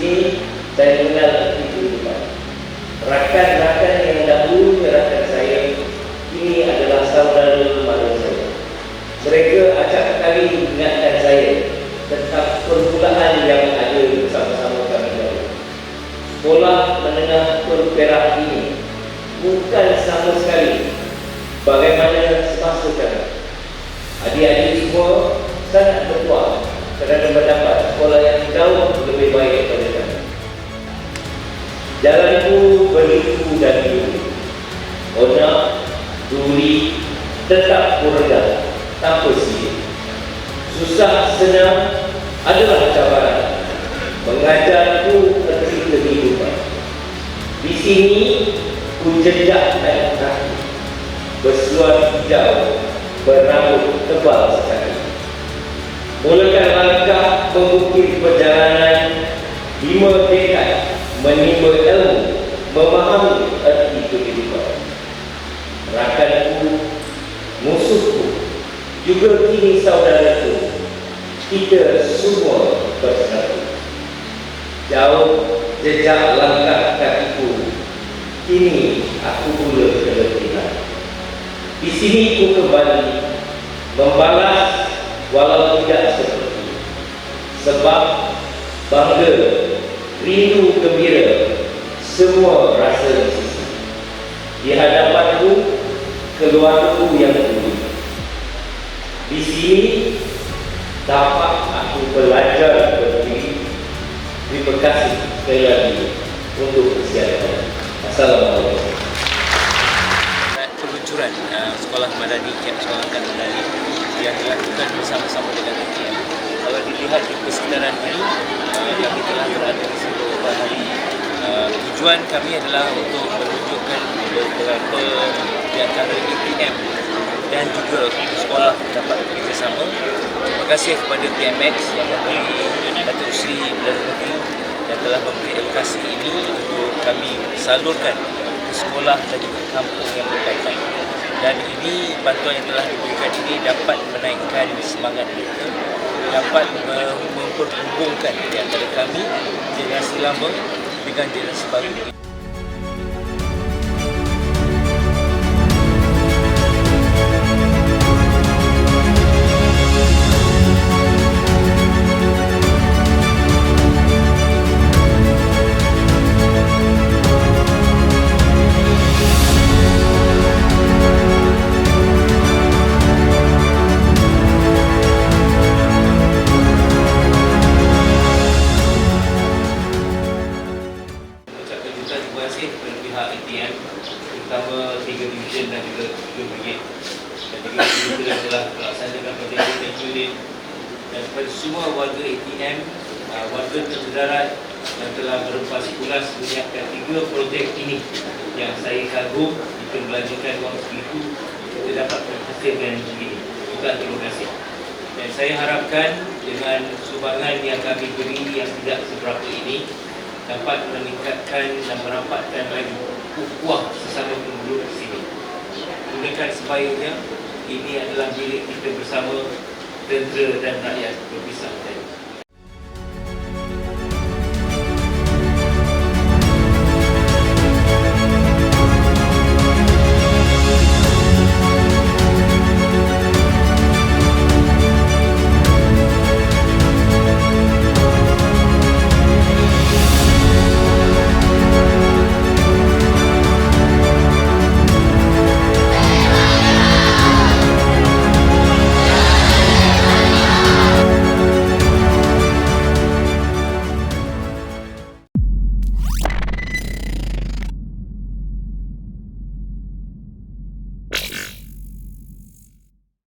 sini saya mengenal arti kehidupan. Rakan-rakan yang dahulu rakan saya ini adalah saudara mara saya. Mereka acak kali mengingatkan saya tentang permulaan yang ada bersama-sama kami dahulu. Sekolah menengah Tun Perak ini bukan sama sekali bagaimana semasa kami. Adik-adik semua sangat berpuas kerana mendapat sekolah yang jauh lebih baik. Jalanku berliku dan liku. Onak, duri, tetap kurga, tanpa sihir. Susah senang adalah cabaran. Mengajarku erti kehidupan. Di sini ku jejak naik kaki. Berseluar hijau, berambut tebal sekali. Mulakan langkah mengukir perjalanan lima dekad menimba ilmu, memahami erti kehidupan. Rakanku, musuhku, juga kini saudaraku, kita semua bersatu. Jauh jejak langkah kakiku, kini aku pula keletihan. Di sini ku kembali membalas walau tidak seperti sebab bangga rindu gembira semua rasa sisi di hadapanku keluargaku yang dulu di sini dapat aku belajar berdiri. Terima kasih sekali lagi untuk persiapan. Assalamualaikum. Peluncuran uh, sekolah madani Camp Sekolah Madani yang dilakukan bersama-sama dengan ATM. Kalau dilihat di persekitaran ini, kami telah berada di situ beberapa hari. Uh, tujuan kami adalah untuk menunjukkan beberapa di antara ATM dan juga sekolah dapat bekerjasama. Terima kasih kepada TMX yang memberi Datuk Sri Perdana Menteri yang telah memberi edukasi ini untuk kami salurkan ke sekolah dan juga kampung yang berkaitan. Dan ini bantuan yang telah diberikan ini dapat menaikkan semangat mereka, dapat mem- memperhubungkan di antara kami generasi lama dengan generasi baru yang telah melaksanakan you Din dan kepada semua warga ATM uh, warga tersedarat yang telah berempas pulas menyiapkan tiga projek ini yang saya kagum kita belanjakan wang segitu kita dapat menghasilkan begini juga terima kasih. Dan saya harapkan dengan sumbangan yang kami beri yang tidak seberapa ini dapat meningkatkan dan merapatkan lagi ukhuwah sesama penduduk di sini. Gunakan sebaiknya ini adalah milik kita bersama tentera dan rakyat berpisah.